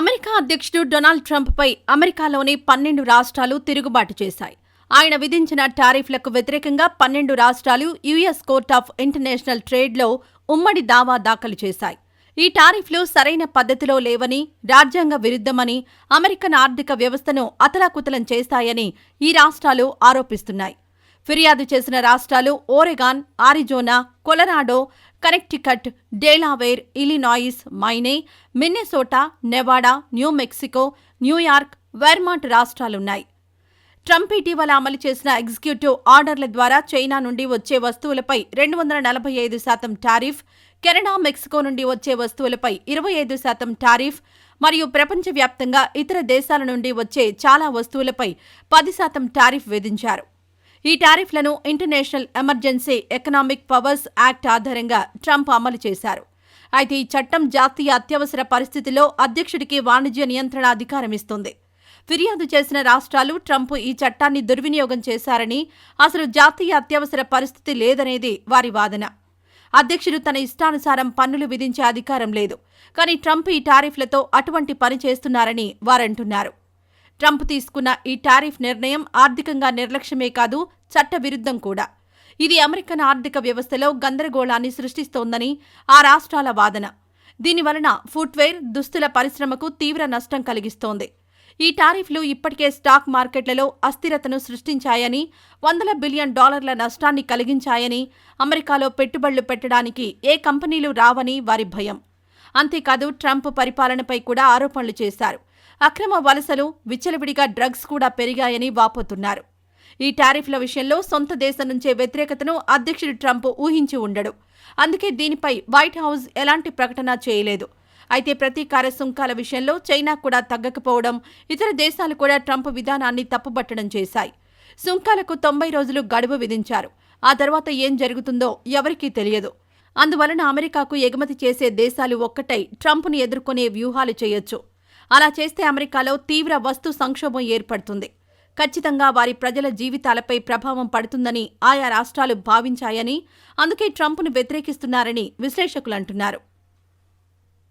America అధ్యక్షుడు Donald ట్రంప్పై అమెరికాలోని పన్నెండు రాష్ట్రాలు తిరుగుబాటు చేశాయి. ఆయన విధించిన టారిఫ్లకు వ్యతిరేకంగా పన్నెండు రాష్ట్రాలు యుఎస్ కోర్ట్ ఆఫ్ ఇంటర్నేషనల్ ట్రేడ్లో ఉమ్మడి దావా దాఖలు చేశాయి. ఈ టారిఫ్లు సరైన పద్ధతిలో లేవని రాజ్యాంగ విరుద్ధమని అమెరికన్ ఆర్థిక వ్యవస్థను అతలాకుతలం చేస్తాయని ఈ రాష్ట్రాలు ఆరోపిస్తున్నాయి. ఫిర్యాదు చేసిన రాష్ట్రాలు Oregon Arizona Colorado Connecticut Delaware Illinois Maine Minnesota Nevada New Mexico New York Vermont రాష్ట్రాలున్నాయి. Trump ఇటీవల అమలు చేసిన ఎగ్జిక్యూటివ్ ఆర్డర్ల ద్వారా చైనా నుండి వచ్చే వస్తువులపై రెండు వందల నలభై ఐదు శాతం టారిఫ్ కెనడా మెక్సికో నుండి వచ్చే వస్తువులపై ఇరవై ఐదు శాతం టారిఫ్ మరియు ప్రపంచవ్యాప్తంగా ఇతర దేశాల నుండి వచ్చే చాలా వస్తువులపై పది శాతం టారిఫ్ విధించారు. ఈ టారిఫ్లను international emergency economic powers act ఆధారంగా ట్రంప్ అమలు చేశారు. అయితే ఈ చట్టం జాతీయ అత్యవసర పరిస్థితిలో అధ్యక్షుడికి వాణిజ్య నియంత్రణ అధికారం ఇస్తుంది. ఫిర్యాదు చేసిన రాష్ట్రాలు ట్రంప్ ఈ చట్టాన్ని దుర్వినియోగం చేశారని అసలు జాతీయ అత్యవసర పరిస్థితి లేదనేది వారి వాదన. అధ్యక్షుడు తన ఇష్టానుసారం పన్నులు విధించే అధికారం లేదు. కానీ ట్రంప్ ఈ టారిఫ్లతో అటువంటి పని చేస్తున్నారని వారంటున్నారు. ట్రంప్ తీసుకున్న ఈ టారిఫ్ నిర్ణయం ఆర్థికంగా నిర్లక్ష్యమే కాదు చట్టవిరుద్ధం కూడా. ఇది అమెరికన్ ఆర్థిక వ్యవస్థలో గందరగోళాన్ని సృష్టిస్తోందని ఆ రాష్ట్రాల వాదన. దీనివలన ఫుట్వేర్ దుస్తుల పరిశ్రమకు తీవ్ర నష్టం కలిగిస్తోంది. ఈ టారిఫ్లు ఇప్పటికే స్టాక్ మార్కెట్లలో అస్థిరతను సృష్టించాయని వందల బిలియన్ డాలర్ల నష్టాన్ని కలిగించాయని అమెరికాలో పెట్టుబడులు పెట్టడానికి ఏ కంపెనీలు రావని వారి భయం. అంతేకాదు ట్రంప్ పరిపాలనపై కూడా ఆరోపణలు చేశారు. అక్రమ వలసలు విచ్చలవిడిగా డ్రగ్స్ కూడా పెరిగాయని వాపోతున్నారు. ఈ టారిఫ్ల విషయంలో సొంత దేశం నుంచే వ్యతిరేకతను అధ్యక్షుడు ట్రంప్ ఊహించి ఉండడు. అందుకే దీనిపై వైట్ హౌస్ ఎలాంటి ప్రకటన చేయలేదు. అయితే ప్రతీకార సుంకాల విషయంలో చైనా కూడా తగ్గకపోవడం ఇతర దేశాలు కూడా ట్రంప్ విధానాన్ని తప్పుబట్టడం చేశాయి. సుంకాలకు తొంభై రోజులు గడువు విధించారు. ఆ తర్వాత ఏం జరుగుతుందో ఎవరికీ తెలియదు. అందువలన అమెరికాకు ఎగుమతి చేసే దేశాలు ఒక్కటై ట్రంప్ను ఎదుర్కొనే వ్యూహాలు చేయొచ్చు. అలా చేస్తే అమెరికాలో తీవ్ర వస్తు సంక్షోభం ఏర్పడుతుంది. ఖచ్చితంగా వారి ప్రజల జీవితాలపై ప్రభావం పడుతుందని ఆయా రాష్ట్రాలు భావించాయని అందుకే ట్రంప్ను వ్యతిరేకిస్తున్నారని విశ్లేషకులు అంటున్నారు.